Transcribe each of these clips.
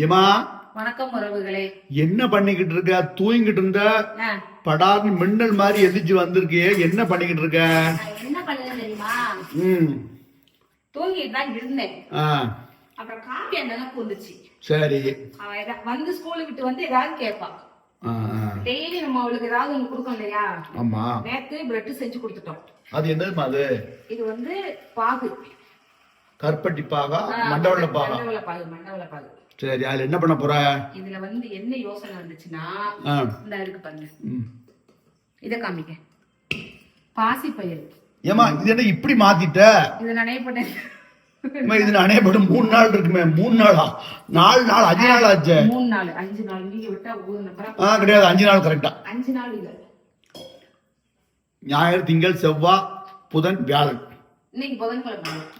ஏமா வணக்கம் உறவுகளே. என்ன பண்ணிக்கிட்டு இருக்க? தூங்கிட்டு இருந்த? படார்னு மின்னல் மாதிரி எந்திரிச்சு வந்திருக்கியே. என்ன பண்ணிக்கிட்டு இருக்க? என்ன பண்ணேன்னு தெரியுமா? ம். தூங்கிட்டு தான் இருந்தேன். ஆ. அப்புறம் காப்பி நினைப்பு வந்துச்சு. சரி. வந்து ஸ்கூலு விட்டு வந்து ஏதாவது கேட்பா. டெய்லி நம்ம அவளுக்கு ஏதாவது ஒண்ணு கொடுக்கோம் இல்லையா? ஆமா. நேத்து பிரெட் செஞ்சு கொடுத்துட்டோம். அது என்னதுமா அது? இது வந்து பாகு. கருப்பட்டி பாகா? ஆ, மண்டவள்ள பாகா? மண்டவெல்ல பாகு மண்டவெல்ல பாகு. சரி அதுல என்ன பண்ண போற? இதுல வந்து என்ன யோசனை வந்துச்சுன்னா இந்த இருக்கு பாருங்க. இத காமிக்க பாசி பயிர் ஏமா இது என்ன இப்படி மாத்திட்ட? இதை நினைப்பட்டேன் ஏம்மா, இது அணையப்படும் மூணு நாள் இருக்குமே மூணு நாளா? நாலு நாள் அஞ்சு நாள் ஆச்சு. மூணு நாள் அஞ்சு நாள். நீங்க விட்டா ஊர் ஆ கிடையாது அஞ்சு நாள் கரெக்டா அஞ்சு நாள் இல்ல. ஞாயிறு திங்கள் செவ்வாய் புதன் வியாழன்.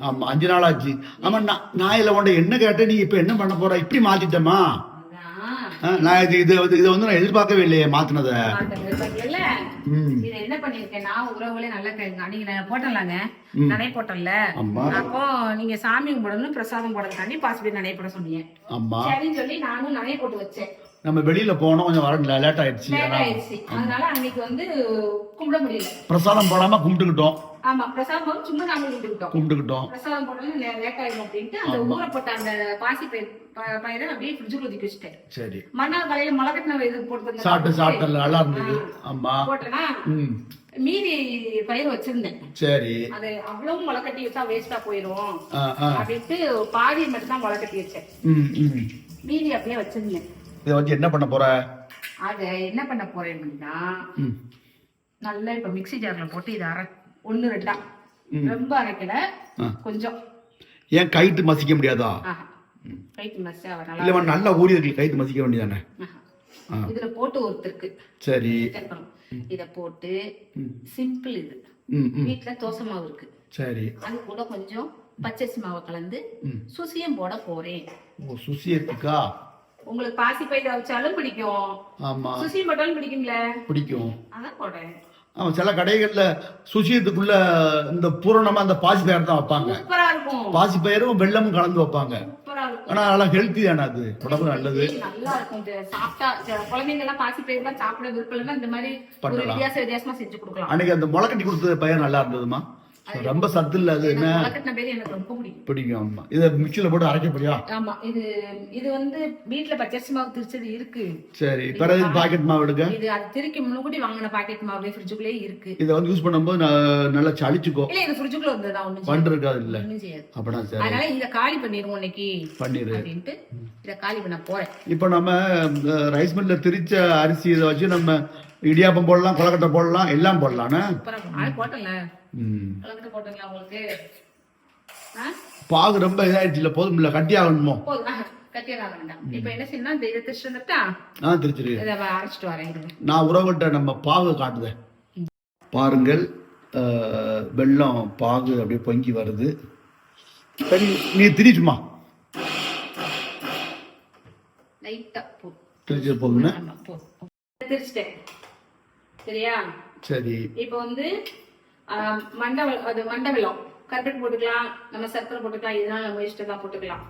ஆமா அஞ்சு நாள் ஆச்சு ஆமா நான் இதுல உன்ட என்ன கேட்டேன்? நீ இப்ப என்ன பண்ண போற? இப்படி மாத்திட்டமா? நான் இது இது வந்து- இதை வந்து நான் எதிர்பார்க்கவே இல்லையே மாத்தினத. என்ன பண்ணிருக்கேன்னா உறவுகளே நல்லா கேளுங்க அன்னைக்கு நான் போட்டலாங்க நடை போட்டோம்ல ஆமா. அப்போ நீங்க சாமி கும்பிடணும் பிரசாதம் போடுறதுக்காண்டி பாசிபிள் நடை போட சொன்னீங்க. சரின்னு சொல்லி நானும் நடை போட்டு வச்சேன். நம்ம வெளியில போனோம் கொஞ்சம் வர லேட் ஆயிடுச்சு. அதனால அன்னைக்கு வந்து கும்பிட முடியல. பிரசாதம் போடாம கும்பிட்டுக்கிட்டோம். ஆமா பிரசாதம் சும்மா சாமி கும்பிட்டுக்கிட்டோம். கும்பிட்டுக்கிட்டோம். பிரசாதம் போட்டோம்னு லேட் ஆயிடும் அப்படின்ட்டு அந்த ஊற போட்ட அந்த பாசி பயிர் பயிரை அப்படியே ஃப்ரிட்ஜுக்குள்ள ஒதுக்கி வச்சுட்டேன். சரி. மறுநாள் காலையில முளைக்கட்டின இது போட்டு சாப்பிட்டு சாப்பிட்டல நல்லா இருந்தது. ஆமா. போட்டேன்னா மீதி பயிர் வச்சிருந்தேன். சரி. அது அவ்வளவு முளை கட்டி வச்சா வேஸ்டா போயிடும் அப்படின்ட்டு பாதி மட்டும் தான் முளை கட்டி வச்சேன். மீதி அப்படியே வச்சிருந்தேன். இதை வச்சு என்ன பண்ண போற? அத என்ன பண்ண போறேன் அப்படின்னா நல்லா இப்ப மிக்ஸி ஜார்ல போட்டு இதை அரை ஒண்ணு ரெண்டா? ரொம்ப அரைக்கல. கொஞ்சம். ஏன் கைட்டு மசிக்க முடியாதா? ஆஹா. கைட்டு மசி அவ நல்லா இல்ல நல்லா ஊறி இருக்கு கைட்டு மசிக்க வேண்டியதானே. இதுல போட்டு ஒருத்தருக்கு. சரி. இத போட்டு. சிம்பிள் இது. வீட்டுல தோசை மாவு இருக்கு. சரி. அது கூட கொஞ்சம் பச்சரிசி மாவை கலந்து. சுசியம் போட போறேன். ஓ சுசியத்துக்கா? உங்களுக்கு பாசி பயிர் வச்சாலும் பிடிக்கும். ஆமா. சுசியம் போட்டாலும் பிடிக்கும்ல? பிடிக்கும். அதான் போடுறேன். ஆமா சில கடைகள்ல சுசியத்துக்குள்ள இந்த பூரணமா அந்த பாசி பயிர் தான் வைப்பாங்க. பாசி பயிரும் வெள்ளமும் கலந்து வைப்பாங்க. ஆனா அதெல்லாம் ஹெல்த்தி தானே அது? உடம்பு நல்லது. நல்லா இருக்கும் சாப்பிட்டா குழந்தைங்க எல்லாம் பாசி பயிர் எல்லாம் சாப்பிட விருப்பம் இந்த மாதிரி. வித்தியாச வித்தியாசமா செஞ்சு கொடுக்கலாம். அன்னைக்கு அந்த முளைக்கட்டி கொடுத்தது பயிர் நல்லா இருந்ததுமா? ரொம்ப சத்து இல்ல அது என்ன? எனக்கு ரொம்ப பிடிக்கும். பிடிக்கும் ஆமா. இதை மிக்சியில போட்டு அரைக்க போறியா? ஆமா இது இது வந்து வீட்டுல பச்சரிசி மாவு திரிச்சது இருக்கு. சரி பிறகு பாக்கெட் மாவு எடுக்க இது அது திருக்கி முன்னாடி வாங்கின பாக்கெட் மாவு ஃப்ரிட்ஜுக்குள்ளே இருக்கு. இதை வந்து யூஸ் பண்ணும்போது நல்லா சளிச்சுக்கோ. இல்ல இது ஃப்ரிட்ஜுக்குள்ள ஒண்ணும் செய்யாது. பண்டு இருக்காது இல்ல அப்படின்னா சரி. அதனால இத காலி பண்ணிடுவோம் இன்னைக்கு பண்ணிரு. அப்படின்ட்டு இத காலி பண்ண போறேன். இப்போ நம்ம ரைஸ் மில்ல திரிச்ச அரிசி இதை வச்சு நம்ம இடியாப்பம் போடலாம் கொலக்கட்டை போடலாம் எல்லாம் நாளை போட்டல ம். கலந்துட்டு போட்டுங்களா உங்களுக்கு? பாகு ரொம்ப இதாயிடுச்சு. இல்ல போதும். இல்ல கட்டி ஆகணுமோ. நான் உறவுகிட்ட நம்ம பாகு காட்டுதேன் பாருங்கள் வெல்லம் பாகு அப்படியே பொங்கி வருது. சரி நீ திரிச்சுமா திரிச்சு போதுன்னு ஆமா, போ. திரிச்சிட்டேன். சரியா? சரி. இப்போ வந்து மண்டவ அது மண்டை வெல்லம் போட்டுக்கலாம் நம்ம சர்க்கரை போட்டுக்கலாம் இதெல்லாம் நம்ம இஷ்டம் தான் போட்டுக்கலாம்.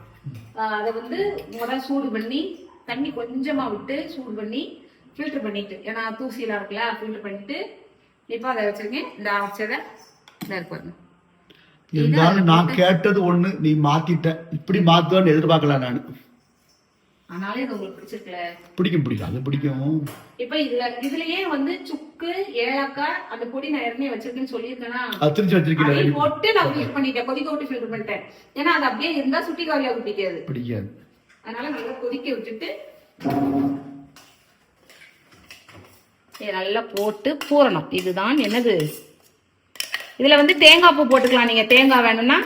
அதை வந்து முதல் சூடு பண்ணி தண்ணி கொஞ்சமா விட்டு சூடு பண்ணி ஃபில்டர் பண்ணிட்டு ஏன்னா தூசியெல்லாம் இருக்குல்ல ஃபில்டர் பண்ணிட்டு இப்போ அதை வச்சிருக்கேன். இந்த வச்சதை இருக்கு பாருங்க. இருந்தாலும் நான் கேட்டது ஒண்ணு நீ மாத்திட்ட. இப்படி மாத்துவான்னு எதிர்பார்க்கல நான். ஆனாலும் இது உங்களுக்கு பிடிச்சிருக்கல? பிடிக்கும் பிடிக்கும். அது பிடிக்கும். இப்போ இதுல இதுலயே வந்து சுக்கு ஏலக்காய் அந்த பொடி நான் ஏற்கனவே வச்சிருக்கேன்னு சொல்லியிருக்கேன்னா அது திரிச்சு வச்சிருக்கீங்க போட்டு நான் ஃபில்டர் பண்ணிட்டேன். கொதிக்க விட்டு ஃபில்டர் பண்ணிட்டேன். ஏன்னா அது அப்படியே இருந்தா சுட்டி காலியா பிடிக்காது. பிடிக்காது. அதனால நல்லா கொதிக்க விட்டுட்டு நல்லா போட்டு பூரணம். இதுதான் என்னது? இதுல வந்து தேங்காய் பூ போட்டுக்கலாம். நீங்க தேங்காய் வேணும்னா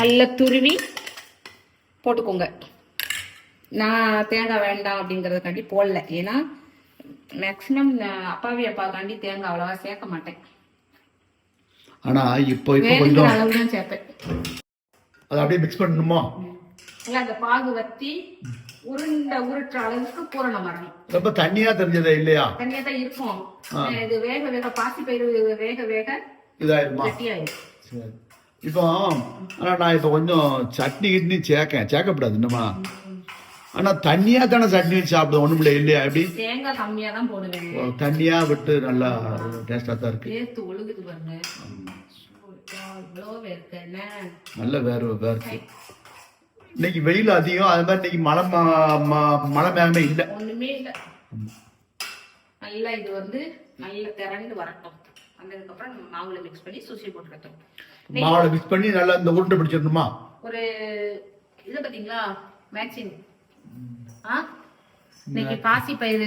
நல்லா துருவி போட்டுக்கோங்க. நான் தேங்காய் வேண்டாம் அப்படிங்கறதுக்காண்டி போடல. ஏன்னா மேக்சிமம் அப்பாவி அப்பாக்காண்டி தேங்காய் அவ்வளவா சேர்க்க மாட்டேன். ஆனா இப்போ இப்போ கொஞ்சம் அளவு தான் சேர்ப்பேன். அதை அப்படியே மிக்ஸ் பண்ணணுமோ? இல்ல அந்த பாகு வத்தி உருண்டை உருட்டுற அளவுக்கு பூரணம் வரணும் ரொம்ப தண்ணியா தெரிஞ்சதே இல்லையா? தனியா தான் இருக்கும். இது வேக வேக பாசி பயிறு வேக வேக இதாயிருமா? இப்போ ஆனா நான் இப்போ கொஞ்சம் சட்னி கிட்னி சேர்க்கேன். சேர்க்கக்கூடாது என்னமா ஆனா தண்ணியா தானே சட்னி வச்சு சாப்பிடுவோம் ஒண்ணும் இல்லை இல்லையா? எப்படி? தேங்காய் கம்மியா தான் போடுவேன். தண்ணியா விட்டு நல்லா டேஸ்டா தான் இருக்கு. வேர்த்து ஒழுகுது பாருங்க. நல்ல வேற வேர்க்கு இன்னைக்கு வெயில் அதிகம் அது மாதிரி இன்னைக்கு மழை மழை மேகமே இல்லை. ஒண்ணுமே இல்லை. நல்லா இது வந்து நல்லா திரண்டு வரட்டும். வந்ததுக்கப்புறம் மாவுல மிக்ஸ் பண்ணி சுசி போட்டுக்கட்டும். மாவுல மிக்ஸ் பண்ணி நல்லா இந்த உருண்டை பிடிச்சிடணுமா? ஒரு இது பாத்தீங்களா மேக்சின் ஆ இன்னைக்கு பாசி பயிறு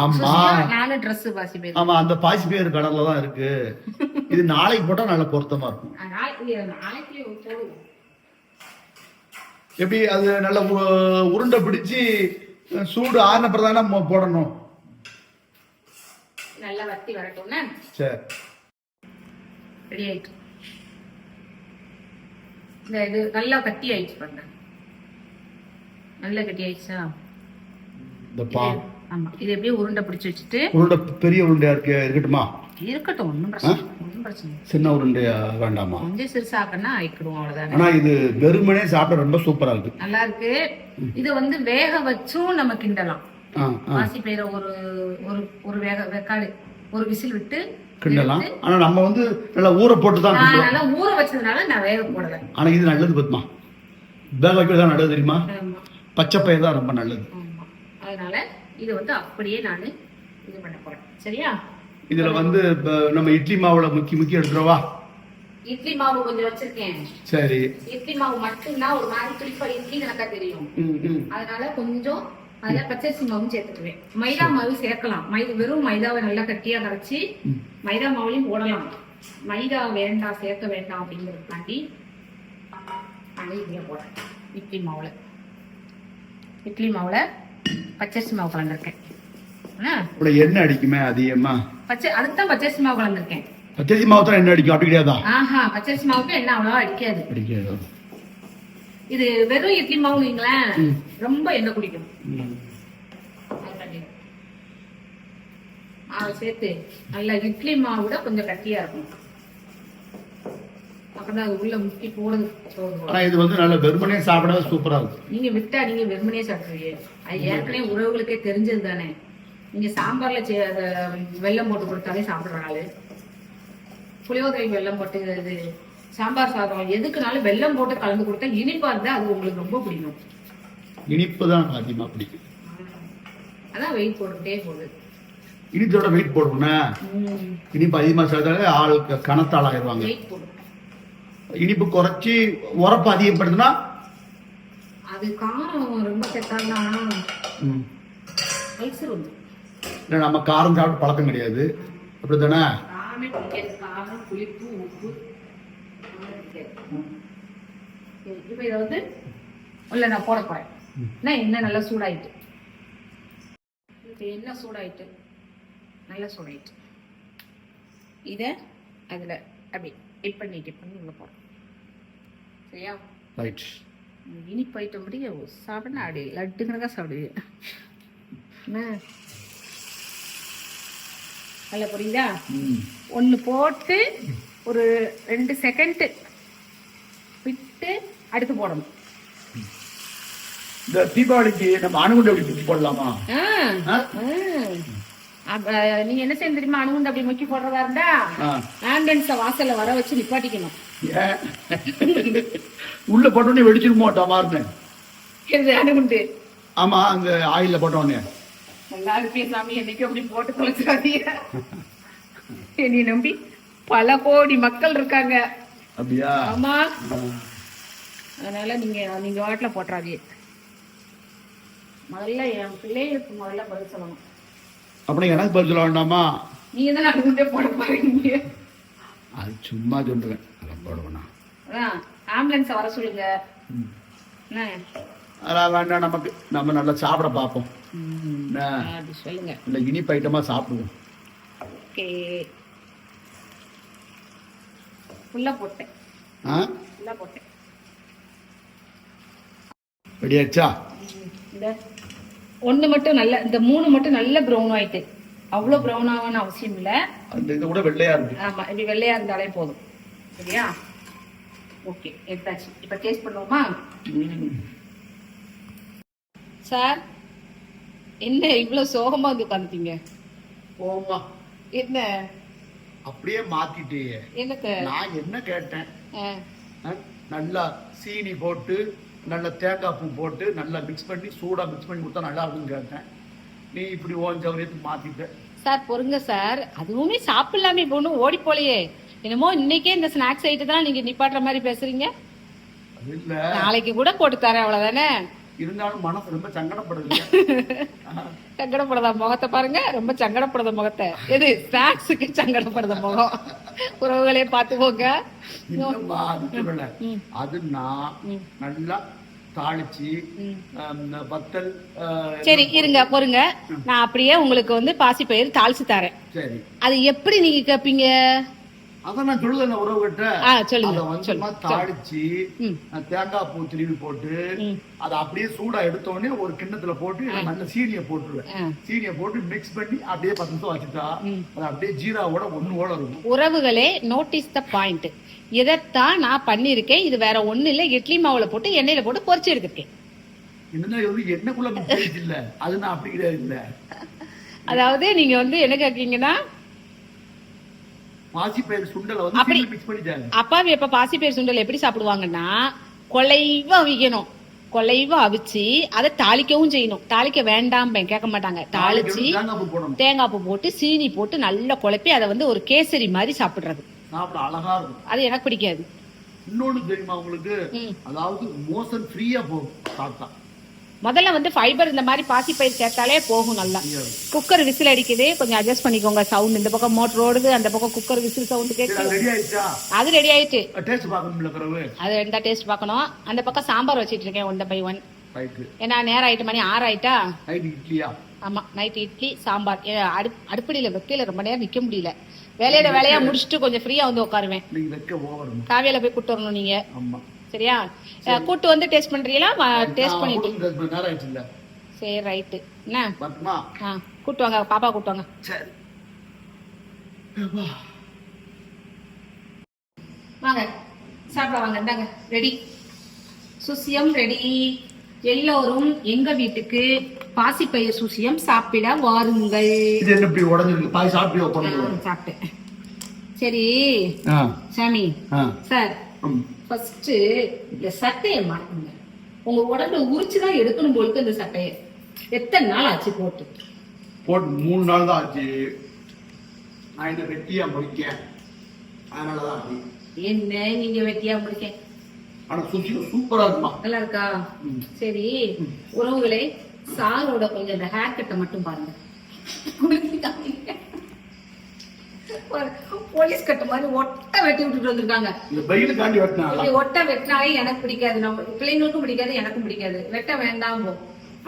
ஆமா. நானும் ட்ரெஸ் பாசி பயிறு. ஆமா அந்த பாசி பேர் கடல்ல தான் இருக்கு. இது நாளைக்கு போட்டா நல்ல பொருத்தமா இருக்கும். எப்படி அது நல்ல உருண்டை பிடிச்சு சூடு ஆறின பிறகு தானே போடணும். நல்லா வத்தி வரட்டும்னா சரி. ரெடி ஆயிட்டு. இந்த இது நல்லா கட்டி ஆயிடுச்சு பாருங்க. நல்லா கட்டி ஆயிடுச்சா? இந்த பா ஆமா. இது எப்படியே உருண்டை பிடிச்சு வச்சுட்டு உருண்டை பெரிய உருண்டையா இருக்கு இருக்கட்டுமா? இருக்கட்டும் ஒன்றும் பிரச்சனை. ஒண்ணும் பிரச்சனை. சின்ன உருண்டையா வேண்டாமா? கொஞ்சம் சிறுசாக்கன்னா ஆயிக்கிடுவோம் அவ்வளவுதானே. ஆனா இது வெறுமனே சாப்பிட ரொம்ப சூப்பரா இருக்கு. நல்லா இருக்கு. இது வந்து வேக வச்சும் நம்ம கிண்டலாம். பாசி பயிரை ஒரு ஒரு ஒரு வேக வெக்காடு ஒரு விசில் விட்டு கிண்டலாம். ஆனா நம்ம வந்து நல்லா ஊற போட்டு தான் நல்லா ஊற வச்சதுனால நான் வேக போடல. ஆனா இது நல்லது பத்மா வேக வைக்கிறது தான் நல்லது தெரியுமா? ஆமா. பச்சை பயிர் தான் ரொம்ப நல்லது. அதனால இது வந்து அப்படியே நான் இது பண்ண போறேன். சரியா? இதுல வந்து நம்ம இட்லி மாவுல முக்கி முக்கி எடுத்துருவா இட்லி மாவு கொஞ்சம் வச்சிருக்கேன். சரி. இட்லி மாவு மட்டும்தான் ஒரு மாதிரி துளிப்பா இட்லி கணக்கா தெரியும். அதனால கொஞ்சம் அதுல பச்சரிசி மாவும் சேர்த்துக்குவேன். மைதா மாவு சேர்க்கலாம். மைதா வெறும் மைதாவை நல்லா கட்டியா கரைச்சி மைதா மாவுலையும் போடலாம். மைதா வேண்டாம் சேர்க்க வேண்டாம் அப்படிங்கிறதுக்காண்டி நான் இதுல போடுறேன். இட்லி மாவுல. இட்லி மாவுல பச்சரிசி மாவு கலந்துருக்கேன். எண்ணெய் அடிக்குமே அதிகமா? பச்சை அதுக்கு தான் பச்சரிசி மாவு கலந்துருக்கேன். பச்சரிசி மாவு தான் எண்ணெய் அடிக்கும் அப்படி கிடையாதா? ஆஹா பச்சரிசி மாவுக்கு என்ன அவ்வளவா அடிக்காது. அடிக்காது? இது வெறும் இட்லி மாவு வைங்களேன் ரொம்ப எண்ணெய் குடிக்கும். மாவை சேர்த்து நல்லா இட்லி மாவு விட கொஞ்சம் கட்டியா இருக்கும். அப்பதான் அது உள்ள முக்கி போடுறது. ஆனா இது வந்து நல்ல வெறுமனே சாப்பிட சூப்பரா இருக்கு நீங்க விட்டா நீங்க வெறுமனே சாப்பிடுவீங்க. அது ஏற்கனவே உறவுகளுக்கே தெரிஞ்சது தானே. நீங்க சாம்பார்ல வெல்லம் போட்டு கொடுத்தாலே சாப்பிடுற ஆளு. புளியோதரை வெல்லம் போட்டு இது சாம்பார் சாதம் எதுக்குனாலும் வெல்லம் போட்டு கலந்து கொடுத்தா இனிப்பா இருந்தா அது உங்களுக்கு ரொம்ப பிடிக்கும். இனிப்பு தான் அதிகமா பிடிக்கும். அதான் வெயிட் போட்டுக்கிட்டே போகுது. இனிப்போட வெயிட் போடணும்னா இனிப்பு அதிகமா சாப்பிட்டாலே ஆள் க- கனத்தாள் ஆயிடுவாங்க வெயிட் போடும். இனிப்பு குறைச்சி உரப்பு அதிகப்படுத்தினா? அது காரம் ரொம்ப இல்ல நம்ம காரம் சாப்பிட்டு பழக்கம் கிடையாது. காரமே பிடிக்காது. காரம் புளிப்பு உப்பு. இப்ப இதை வந்து உள்ள நான் போட போறேன். என்ன எண்ணெய் நல்லா சூடாயிட்டு? எண்ணெய் சூடாயிட்டு நல்லா சூடாயிட்டு. இத அதுல அப்படி. டிப் பண்ணி டிப் பண்ணி உள்ள போறேன் சரியா? ரைட் இனிப்பு ஐட்டம் முடிய சாப்பிட அப்படி லட்டு கணக்கா சாப்பிடுவீங்க என்ன? நல்லா புரியுதா? ஒன்று போட்டு ஒரு ரெண்டு செகண்ட் விட்டு அடுத்து போடணும். இந்த தீபாவளிக்கு நம்ம அணுகுண்டு போடலாமா? நீங்க என்ன செய்ய தெரியுமா? அணுகுண்டு அப்படி முக்கி போடுறதா இருந்தா. ஆம்புலன்ஸ வாசல்ல வர வச்சு நிப்பாட்டிக்கணும் உள்ள போட்டோடனே வெடிச்சிருமோ டமார்னு அணுகுண்டு? ஆமா அங்க ஆயில்ல போட்டோடனே நல்லா இருப்பே சாமி என்னைக்கு அப்படி போட்டு தொலைச்சிடாதீங்க. என்னை நம்பி பல கோடி மக்கள் இருக்காங்க. அப்படியா? ஆமா. அதனால நீங்க நீங்க வாட்டில போட்டுறாதீங்க. முதல்ல என் பிள்ளைகளுக்கு முதல்ல பதில் சொல்லணும். அப்படி எனக்கு பதில் சொல்ல வேண்டாமா? அது சும்மா சொல்றேன். அதை போடுவேண்ணா ஆம்புலன்ஸை வர சொல்லுங்க. அதெல்லாம் வேண்டாம். நமக்கு நம்ம நல்லா சாப்பிட பார்ப்போம். சொல்லுங்க. இல்லை இனிப்பு ஐட்டமா சாப்பிடுவோம். போட்டேன். போட்டேன். ரெடியாச்சா? ஒண்ணு மட்டும் நல்ல இந்த மூணு மட்டும் நல்ல ப்ரௌன் ஆயிட்டு அவ்வளோ ப்ரௌன் ஆகணும்னு அவசியம் இல்லை. அந்த இது கூட வெள்ளையா இருக்கு. ஆமா இப்படி வெள்ளையா இருந்தாலே போதும். சரியா? ஓகே எடுத்தாச்சு. இப்ப டேஸ்ட் பண்ணுவோமா. சார் என்ன இவ்வளவு சோகமா வந்து உட்காந்துட்டீங்க போமா என்ன? அப்படியே மாத்திட்டே என்னத்த? நான் என்ன கேட்டேன்? நல்லா சீனி போட்டு நல்ல தேங்காய் பூ போட்டு நல்லா மிக்ஸ் பண்ணி சூடா மிக்ஸ் பண்ணி கொடுத்தா நல்லா இருக்கும்னு கேட்டேன். நீ இப்படி ஓன் சௌரியத்துக்கு மாத்திட்ட. சார் பொறுங்க சார். அதுவுமே சாப்பிடலாமே இப்போ ஒன்றும் ஓடி போலையே. என்னமோ இன்னைக்கே இந்த ஸ்நாக்ஸ் ஐட்டத்தை தான் நீங்க நிப்பாட்டுற மாதிரி பேசுறீங்க. இல்ல. நாளைக்கு கூட போட்டு தரேன் அவ்வளவுதானே? இருந்தாலும் மனசு ரொம்ப சங்கடப்படுது. சங்கடப்படுத முகத்தை பாருங்க. ரொம்ப சங்கடப்படுத முகத்தை. எது ஸ்நாக்ஸுக்கு சங்கடப்படுத முகம். உறவுகளே பார்த்துக்கோங்க. இல்லம்மா அது சொல்லல ம். அது நான் ம். நல்லா தாளிச்சு வத்தல் அஹ், சரி இருங்க பொறுங்க. நான் அப்படியே உங்களுக்கு வந்து பாசிப்பயிர் தாளிச்சு தரேன். சரி. அது எப்படி நீங்க கேப்பீங்க? அதான் நான் சொல்லுதேன் உறவுகிட்ட. சொல்லுங்க வந்து தாளிச்சு தேங்காய் பூ திருவி போட்டு. அதை அப்படியே சூடா எடுத்த உடனே ஒரு கிண்ணத்துல போட்டு நல்ல சீனியை போட்டுருவேன். சீனியை போட்டு மிக்ஸ் பண்ணி அப்படியே பத்து நிமிஷம் வச்சுட்டா அது அப்படியே ஜீராவோட ஒண்ணுவோட இருக்கும். உறவுகளே நோட்டீஸ் த பாயிண்ட் இதைத்தான் நான் பண்ணியிருக்கேன். இது வேற ஒண்ணு இல்ல. இட்லி மாவுல போட்டு எண்ணெயில போட்டு பொரிச்சு எடுத்திருக்கேன் அதாவது நீங்க வந்து என்ன கேக்கீங்கன்னா அப்பாவி எப்ப பாசிப்பயிர் சுண்டல் எப்படி சாப்பிடுவாங்கன்னா கொலைவா அவிக்கணும் கொலைவா அவிச்சு அதை தாளிக்கவும் செய்யணும். தாளிக்க வேண்டாம் கேட்க மாட்டாங்க. தாளிச்சு தேங்காய் பூ போட்டு சீனி போட்டு நல்லா குழப்பி அதை வந்து ஒரு கேசரி மாதிரி சாப்பிடுறது. சாப்பிட அழகா இருக்கும். அது எனக்கு பிடிக்காது. இன்னொன்னு தெரியுமா உங்களுக்கு. அதாவது மோசன் ஃப்ரீயா போகும் சாப்பிட்டா. முதல்ல வந்து ஃபைபர் இந்த மாதிரி பாசிப்பயிர் சேர்த்தாலே போகும் நல்லா. குக்கர் விசில் அடிக்குது கொஞ்சம் அட்ஜஸ்ட் பண்ணிக்கோங்க சவுண்ட் இந்த பக்கம் மோட்டர் ஓடுது அந்த பக்கம் குக்கர் விசில் சவுண்ட் கேட்குது அது ரெடி ஆயிடுச்சா? அது ரெண்டா டேஸ்ட் பார்க்கணும். அந்த பக்கம் சாம்பார் வச்சிட்டு இருக்கேன் ஒன் பை ஒன் ஏன்னா நேரம் ஆயிட்டு மணி ஆறு ஆயிட்டா? ஆமா நைட் இட்லி சாம்பார். அடுப்படியில வெக்கையில ரொம்ப நேரம் நிக்க முடியல. வேலையோட வேலையா முடிச்சுட்டு கொஞ்சம் ஃப்ரீயா வந்து உட்காருவேன். காவியால போய் கூட்டு வரணும் நீங்க. சரியா? கூட்டு வந்து டேஸ்ட் பண்றீங்களா? டேஸ்ட் பண்ணிட்டு. சரி ரைட்டு என்ன? ஆ கூட்டு வாங்க பாப்பா கூட்டு வாங்க. சரி. வாங்க சாப்பிட வாங்க இந்தாங்க ரெடி சுசியம் ரெடி எல்லோரும் எங்க வீட்டுக்கு பாசிப்பயிர் சுசியம் சாப்பிட வாருங்கள். இது என்ன இப்படி உடஞ்சிருக்கு? பாய் சாப்பிட்டு உட்காந்து நான் சாப்பிட்டேன். சரி சாமி சார். ஃபர்ஸ்ட் இந்த சட்டையை மாட்டுங்க உங்க உடம்புல உரிச்சு தான் எடுக்கணும் போலுக்கு இந்த சட்டையை. எத்தனை நாள் ஆச்சு போட்டு? போட்டு மூணு நாள் தான் ஆச்சு. நான் என்ன வெட்டியா முடிக்கேன் அதனாலதான் என்ன நீங்க வெட்டியா முடிக்க ஆனா சுத்தி சூப்பரா இருக்குமா நல்லா இருக்கா. சரி உறவுகளே சாரோட கொஞ்சம் இந்த ஹேர் கட்டை மட்டும் பாருங்க. போலீஸ் கட்டு மாதிரி ஒட்ட வெட்டி விட்டுட்டு வந்திருக்காங்க. இப்படி ஒட்ட வெட்டினாலே எனக்கு பிடிக்காது. நம்ம பிள்ளைங்களுக்கும் பிடிக்காது எனக்கும் பிடிக்காது. வெட்ட வேண்டாம்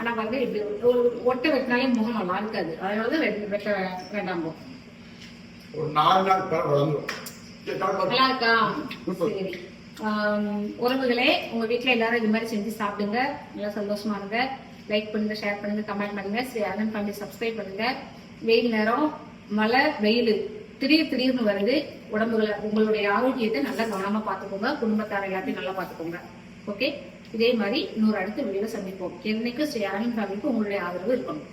ஆனா வந்து இப்படி ஒரு ஒட்ட வெட்டினாலே முகம் நல்லா இருக்காது. அதனாலதான் வெட்ட வேண்டாம் ஒரு நாலு நாள் நல்லா இருக்கா. சரி. உறவுகளே உங்க வீட்ல எல்லாரும் இது மாதிரி செஞ்சு சாப்பிடுங்க. நல்லா சந்தோஷமா இருங்க. லைக் பண்ணுங்க ஷேர் பண்ணுங்க கமெண்ட் பண்ணுங்க. ஸ்ரீ அனந்த் ஃபேமிலி சப்ஸ்கிரைப் பண்ணுங்க. வெயில் நேரம் மழை வெயில். திடீர் திடீர்னு வருது. உடம்புகளை உங்களுடைய ஆரோக்கியத்தை நல்லா கவனமா பார்த்துக்கோங்க. குடும்பத்தார் எல்லாத்தையும் நல்லா பார்த்துக்கோங்க. ஓகே இதே மாதிரி இன்னொரு அடுத்த வீடியோல சந்திப்போம். என்னைக்கு ஸ்ரீ அனந்த் ஃபேமிலிக்கு உங்களுடைய ஆதரவு இருக்கணும்.